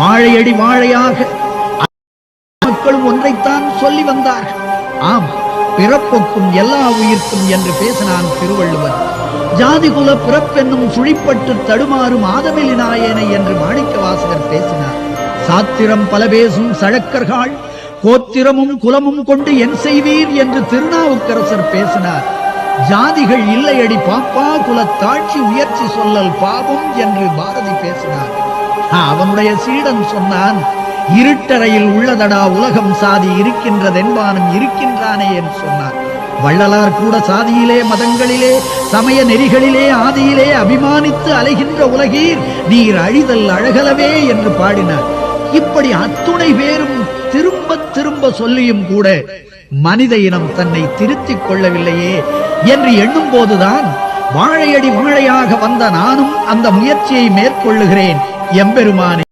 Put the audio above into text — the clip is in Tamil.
வாழையடி வாழையாக. மக்களும் ஒன்றைத்தான் சொல்லி வந்தார்கள். ஆம் பிறப்புக்கும் எல்லா உயிர்க்கும் என்று பேசினான் திருவள்ளுவர். ஜாதிகுல பிறப்பென்னும் சுழிப்பட்டு தடுமாறும் ஆதமிலி நாயனை என்று மாணிக்க வாசகர் பேசினார். சாத்திரம் பல பேசும் சழக்கர்கள் கோத்திரமும் குலமும் கொண்டு என் செய்வீர் என்று திருநாவுக்கரசர் பேசினார். ஜாதிகள் இல்லையடி பாப்பா குலத்தாட்சி உயர்ச்சி சொல்லல் பாவம் என்று பாரதி பேசினார். அவனுடைய சீடன் சொன்னான் இருட்டறையில் உள்ளதடா உலகம் சாதி இருக்கின்றதென்பானும் இருக்கின்றானே என்று சொன்னார் வள்ளலார் கூட சாதியிலே மதங்களிலே சமய நெறிகளிலே ஆதியிலே அபிமானித்து அலைகின்ற உலகீர் நீர் அழிதல் அழகலவே என்று பாடினார். இப்படி அத்துணை பேரும் திரும்ப திரும்ப சொல்லியும் கூட மனித இனம் தன்னை திருத்திக் கொள்ளவில்லையே என்று எண்ணும் போதுதான் வாழையடி வாழையாக வந்த நானும் அந்த முயற்சியை மேற்கொள்ளுகிறேன் എംപെരുമാനെ